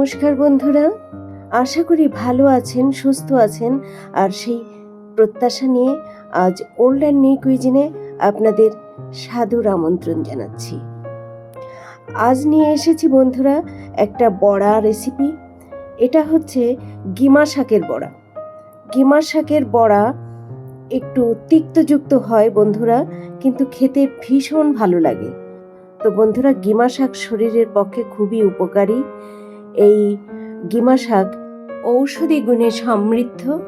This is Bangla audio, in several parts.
নমস্কার বন্ধুরা। আশা করি ভালো আছেন, সুস্থ আছেন। আর সেই প্রত্যাশা নিয়ে আজ ওল্ড অ্যান্ড নিউ কুইজিনে আপনাদের সাদর আমন্ত্রণ জানাচ্ছি। আজ নিয়ে এসেছি বন্ধুরা একটা বড়া রেসিপি এটা হচ্ছে গিমা শাকের বড়া। গিমা শাকের বড়া একটু তিক্তযুক্ত হয় বন্ধুরা, কিন্তু খেতে ভীষণ ভালো লাগে। তো বন্ধুরা, গিমা শাক শরীরের পক্ষে খুবই উপকারী। এই গিমা শাক ঔষধি গুণে সমৃদ্ধ?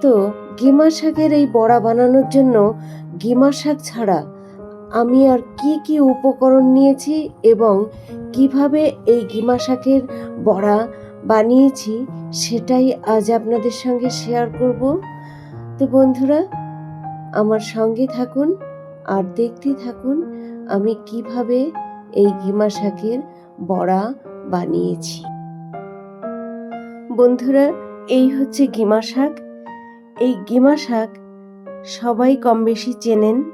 তো গিমা শাকের এই বড়া বানানোর জন্য গিমা শাক ছাড়া আমি আর কি কি উপকরণ নিয়েছি এবং কীভাবে এই গিমা শাকের বড়া বানিয়েছি সেটাই আজ আপনাদের সঙ্গে শেয়ার করব। তো বন্ধুরা, আমার সঙ্গে থাকুন আর দেখতে থাকুন আমি কীভাবে এই গিমা শাকের বড়া বানিয়েছি। বন্ধুরা, এই হচ্ছে গিমা শাক। এই গিমা শাক সবাই কম বেশি চেনেন।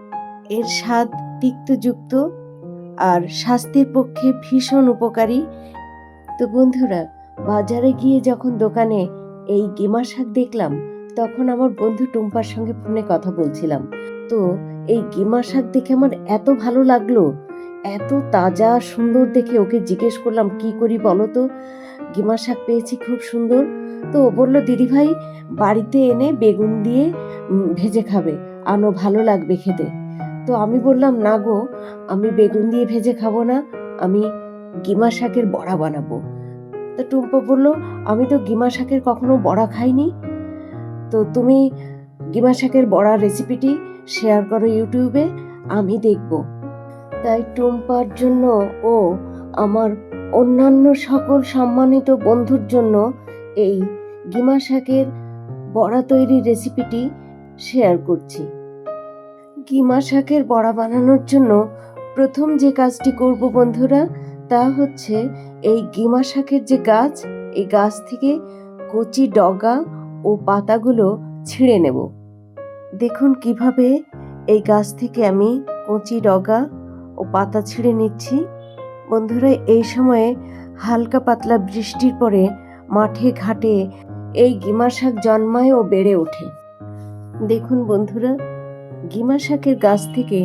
এর স্বাদ তিক্তযুক্ত আর স্বাস্থ্যের পক্ষে ভীষণ উপকারী। তো বন্ধুরা, বাজারে গিয়ে যখন দোকানে এই গিমা শাক দেখলাম, তখন আমার বন্ধু টুম্পার সঙ্গে ফোনে কথা বলছিলাম। তো এই গিমা শাক দেখে আমার এত ভালো লাগল এত তাজা সুন্দর দেখে ওকে জিজ্ঞেস করলাম, কি করি বলো তো? গিমা শাক পেয়েছি খুব সুন্দর। তো ও বলল দিদিভাই বাড়িতে এনে বেগুন দিয়ে ভেজে খাবে। আনো, ভালো লাগবে খেতে। তো আমি বললাম, না গো, আমি বেগুন দিয়ে ভেজে খাব না, আমি গিমা শাকের বড়া বানাবো। তো টুম্পা বলল, আমি তো গিমা শাকের কখনো বড়া খাইনি। তো তুমি গিমা শাকের বড়া রেসিপিটি শেয়ার করো ইউটিউবে, আমি দেখব। তাই টুম্পার জন্য ও আমার অন্যান্য সকল সম্মানিত বন্ধুর জন্য এই গিমা শাকের বড়া তৈরির রেসিপিটি শেয়ার করছি। গিমা শাকের বড়া বানানোর জন্য প্রথম যে কাজটি করব বন্ধুরা, তা হচ্ছে এই গিমা শাকের যে গাছ, এই গাছ থেকে কচি ডগা ও পাতাগুলো ছিঁড়ে নেব। দেখুন কীভাবে এই গাছ থেকে আমি কচি ডগা ও পাতা ছিঁড়ে নিচ্ছি। বন্ধুরা, এই সময়ে হালকা পাতলা বৃষ্টির পরে মাঠে, ঘাটে এই গিমা শাক জন্মায় ও বেড়ে ওঠে। দেখুন বন্ধুরা, গিমা শাকের গাছ থেকে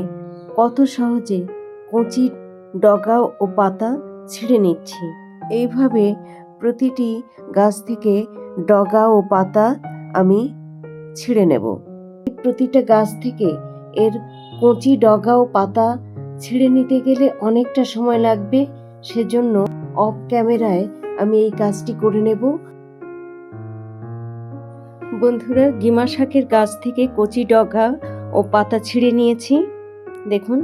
কত সহজে কচি ডগা ও পাতা ছিঁড়ে নিচ্ছি। এইভাবে প্রতিটি গাছ থেকে ডগা ও পাতা আমি ছিঁড়ে নেব। প্রতিটা গাছ থেকে এর কচি, ডগা ও পাতা ছিঁড়ে নিতে গেলে অনেকটা সময় লাগবে, সেজন্য অফ ক্যামেরায় আমি এই কাজটি করে নেব। বন্ধুরা, গিমা শাকের গাছ থেকে কচি ডগা ও পাতা ছিঁড়ে নিয়েছি। দেখুন।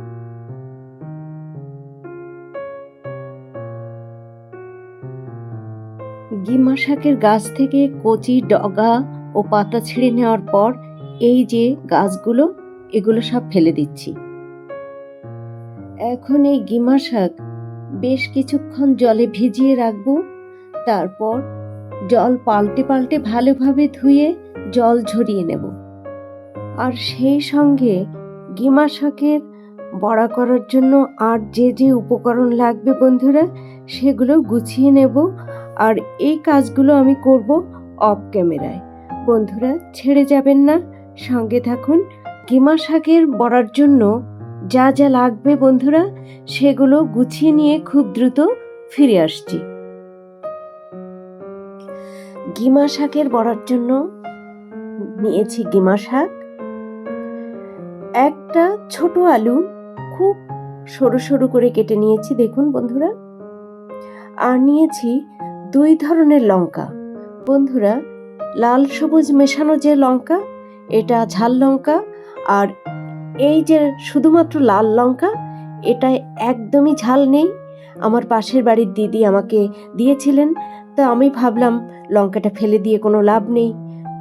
গিমা শাকের গাছ থেকে কচি ডগা ও পাতা ছিঁড়ে নেওয়ার পর এই যে গাছগুলো, এগুলো সব ফেলে দিচ্ছি। এখন এই গিমা শাক বেশ কিছুক্ষণ জলে ভিজিয়ে রাখব। তারপর জল পাল্টে পাল্টে ভালোভাবে ধুয়ে জল ঝরিয়ে নেব। আর সেই সঙ্গে গিমা শাকের বড়া করার জন্য আর যে যে উপকরণ লাগবে বন্ধুরা, সেগুলো গুছিয়ে নেব। আর এই কাজগুলো আমি করব অফ ক্যামেরায়। বন্ধুরা, ছেড়ে যাবেন না। সঙ্গে থাকুন। গিমা শাকের বড়ার জন্য যা যা লাগবে বন্ধুরা, সেগুলো গুছিয়ে নিয়ে খুব দ্রুত ফিরে আসছি। গিমা শাকের বড়ার জন্য নিয়েছি গিমা শাক। একটা ছোট আলু খুব সরু সরু করে কেটে নিয়েছি, দেখুন বন্ধুরা। আর নিয়েছি দুই ধরনের লঙ্কা। বন্ধুরা, লাল সবুজ মেশানো যে লঙ্কা, এটা ঝাল লঙ্কা আর এই যে শুধুমাত্র লাল লঙ্কা এটা একদমই ঝাল নেই। আমার পাশের বাড়ির দিদি আমাকে দিয়েছিলেন, তো আমি ভাবলাম লঙ্কাটা ফেলে দিয়ে কোনো লাভ নেই।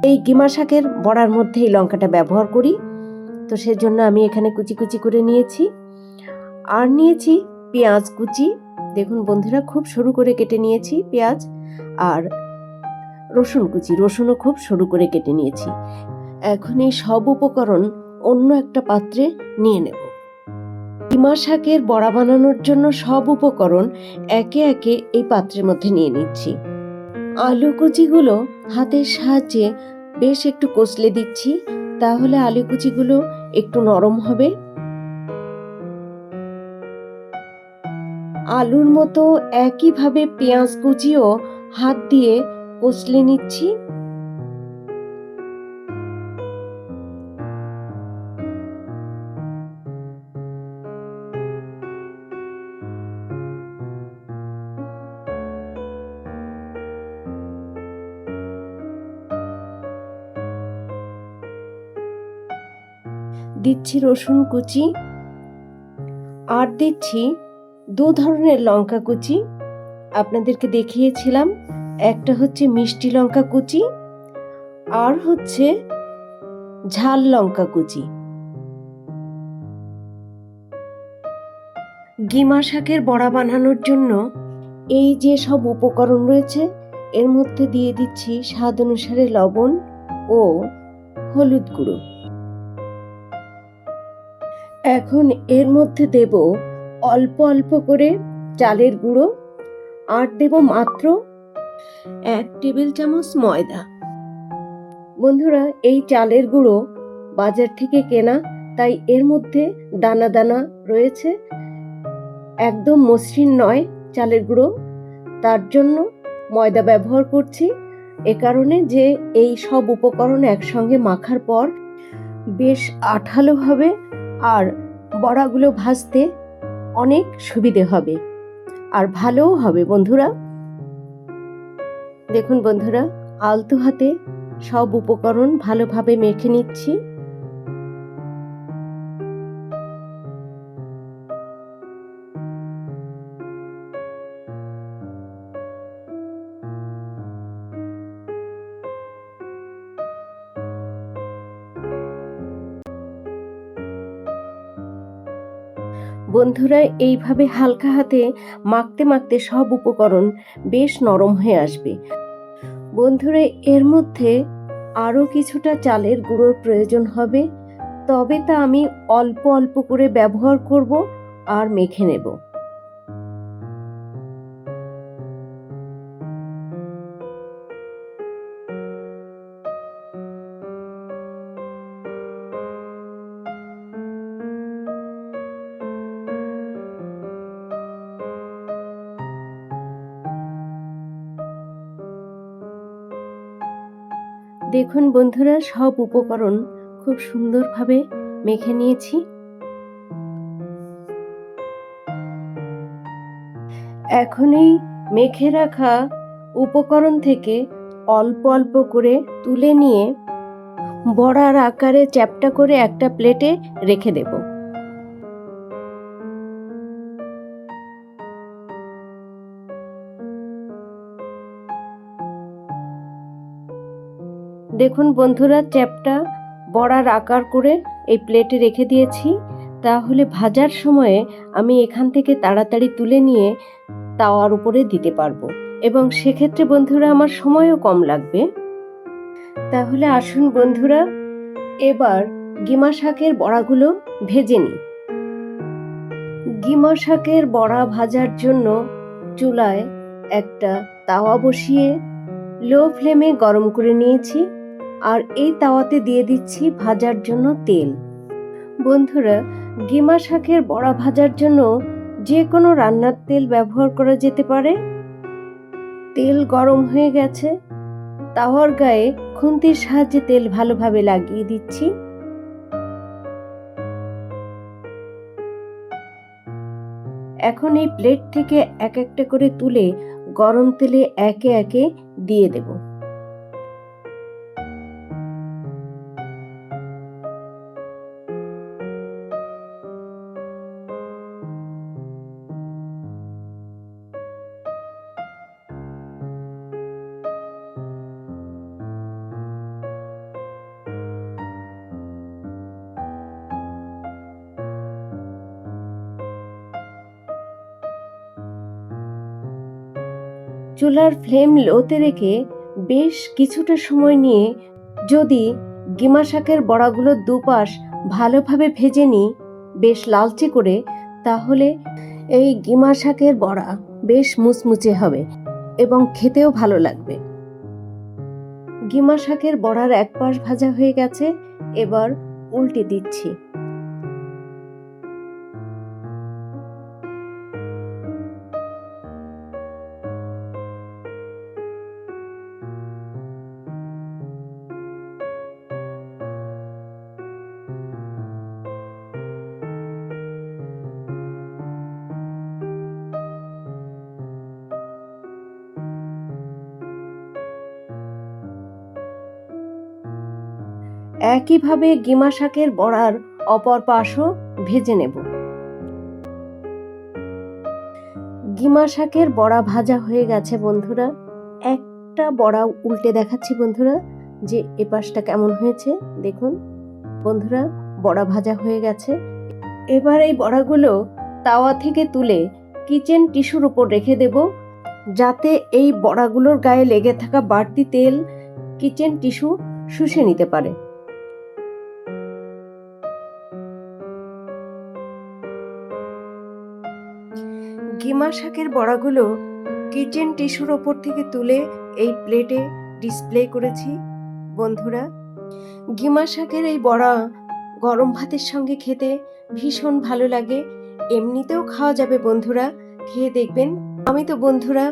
এই গিমা শাকের বড়ার মধ্যে এই লঙ্কাটা ব্যবহার করি, তো সেজন্য আমি এখানে কুচি কুচি করে নিয়েছি। আর নিয়েছি পেঁয়াজ কুচি। দেখুন বন্ধুরা, খুব সরু করে কেটে নিয়েছি পেঁয়াজ আর রসুন কুচি। রসুনও খুব সরু করে কেটে নিয়েছি। এখন এই সব উপকরণ অন্য একটা পাত্রে নিয়ে নেব। কিমা শাকের বড়া বানানোর জন্য সব উপকরণ একে একে এই পাত্রের মধ্যে নিয়ে নিচ্ছি। আলু কুচিগুলো হাতের সাহায্যে বেশ একটু কষলে দিচ্ছি, তাহলে আলু কুচিগুলো একটু নরম হবে। আলুর মতো একইভাবে পেঁয়াজ কুচিও হাত দিয়ে কষলে নিচ্ছি। দিচ্ছি রসুন কুচি আর দিচ্ছি দু ধরনের লঙ্কা কুচি। আপনাদেরকে দেখিয়েছিলাম, একটা হচ্ছে মিষ্টি লঙ্কা কুচি আর হচ্ছে ঝাল লঙ্কা কুচি। গিমা শাকের বড়া বানানোর জন্য এই যে সব উপকরণ রয়েছে, এর মধ্যে দিয়ে দিচ্ছি স্বাদ অনুসারে লবণ ও হলুদ গুঁড়ো। এখন এর মধ্যে দেব অল্প অল্প করে চালের গুঁড়ো, আর দেব মাত্র এক টেবিল চামচ ময়দা। বন্ধুরা, এই চালের গুঁড়ো বাজার থেকে কেনা, তাই এর মধ্যে দানা দানা রয়েছে। একদম মসৃণ নয় চালের গুঁড়ো। তার জন্য ময়দা ব্যবহার করছি, এ কারণে যে এই সব উপকরণ একসঙ্গে মাখার পর বেশ আঠালোভাবে আর বড়াগুলো ভাজতে অনেক সুবিধে হবে। আর ভালোও হবে, বন্ধুরা। দেখুন, বন্ধুরা, আলতো হাতে সব উপকরণ ভালোভাবে মেখে নিচ্ছি। বন্ধুরা, এইভাবে হালকা হাতে মাখতে মাখতে সব উপকরণ বেশ নরম হয়ে আসবে। বন্ধুরা, এর মধ্যে আরও কিছুটা চালের গুঁড়োর প্রয়োজন হবে। তবে তা আমি অল্প অল্প করে ব্যবহার করব আর মেখে নেব। দেখুন বন্ধুরা, সব উপকরণ খুব সুন্দরভাবে মেখে নিয়েছি। এখন এই মেখে রাখা উপকরণ থেকে অল্প অল্প করে তুলে নিয়ে বড়ার আকারে চ্যাপটা করে একটা প্লেটে রেখে দেব। দেখুন বন্ধুরা, চ্যাপটা বড়ার আকার করে এই প্লেটে রেখে দিয়েছি। তাহলে ভাজার সময়ে আমি এখান থেকে তাড়াতাড়ি তুলে নিয়ে তাওয়ার উপরে দিতে পারব। এবং সেক্ষেত্রে বন্ধুরা, আমার সময়ও কম লাগবে। তাহলে আসুন বন্ধুরা, এবার গিমা শাকের বড়াগুলো ভেজে নিই। গিমা শাকের বড়া ভাজার জন্য চুলায় একটা তাওয়া বসিয়ে লো ফ্লেমে গরম করে নিয়েছি। আর এই তাওয়াতে দিয়ে দিচ্ছি ভাজার জন্য তেল। বন্ধুরা, গিমা শাকের বড়া ভাজার জন্য যে কোনো রান্নার তেল ব্যবহার করা যেতে পারে। তেল গরম হয়ে গেছে। তাওয়ার গায়ে খুন্তির সাহায্যে তেল ভালোভাবে লাগিয়ে দিচ্ছি। এখন এই প্লেট থেকে এক একটা করে তুলে গরম তেলে একে একে দিয়ে দেবো। চুলার ফ্লেম লোতে রেখে বেশ কিছুটা সময় নিয়ে যদি গিমা শাকের বড়াগুলোর দুপাশ ভালোভাবে ভেজে নিই বেশ লালচে করে, তাহলে এই গিমা শাকের বড়া বেশ মুচমুচে হবে এবং খেতেও ভালো লাগবে। গিমা শাকের বড়ার এক পাশ ভাজা হয়ে গেছে, এবার উল্টে দিচ্ছি। একইভাবে গিমা শাকের বড়ার অপর পাশও ভেজে নেব। গিমা শাকের বড়া ভাজা হয়ে গেছে বন্ধুরা। একটা বড়া উল্টে দেখাচ্ছি বন্ধুরা, যে এ পাশটা কেমন হয়েছে দেখুন। বন্ধুরা, বড়া ভাজা হয়ে গেছে। এবার এই বড়াগুলো তাওয়া থেকে তুলে কিচেন টিস্যুর উপর রেখে দেব, যাতে এই বড়াগুলোর গায়ে লেগে থাকা বাড়তি তেল কিচেন টিস্যু শুষে নিতে পারে। গিমা শাকের বড়াগুলো কিচেন টিস্যুর ওপর থেকে তুলে এই প্লেটে ডিসপ্লে করেছি। বন্ধুরা গিমা শাকের এই বড়া গরম ভাতের সঙ্গে খেতে ভীষণ ভালো লাগে। এমনিতেও খাওয়া যাবে বন্ধুরা, খেয়ে দেখবেন। আমি তো বন্ধুরা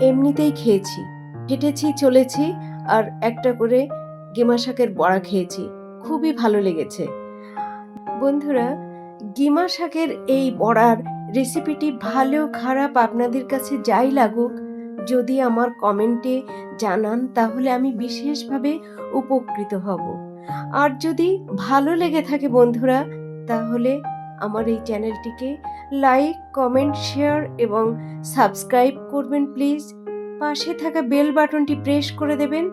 এমনিতেই খেয়েছি হেঁটেছি চলেছি আর একটা করে গিমা শাকের বড়া খেয়েছি। খুবই ভালো লেগেছে। বন্ধুরা গিমা শাকের এই বড়ার রেসিপিটি ভালো, খারাপ আপনাদের কাছে যাই লাগুক, যদি আমার কমেন্টে জানান, তাহলে আমি বিশেষভাবে উপকৃত হব। আর যদি ভালো লেগে থাকে বন্ধুরা, তাহলে আমার এই চ্যানেলটিকে লাইক, কমেন্ট, শেয়ার এবং সাবস্ক্রাইব করবেন প্লিজ। পাশে থাকা বেল বাটনটি প্রেস করে দেবেন,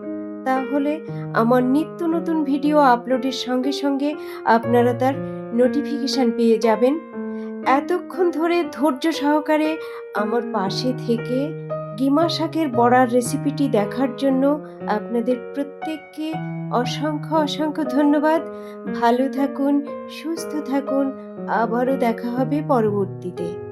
তাহলে আমার নিত্য নতুন ভিডিও আপলোডের সঙ্গে সঙ্গে আপনারা তার নোটিফিকেশান পেয়ে যাবেন। এতক্ষণ ধরে ধৈর্য সহকারে আমার পাশে থেকে গিমা শাকের বড়ার রেসিপিটি দেখার জন্য আপনাদের প্রত্যেককে অসংখ্য অসংখ্য ধন্যবাদ। ভালো থাকুন, সুস্থ থাকুন। আবারও দেখা হবে পরবর্তীতে।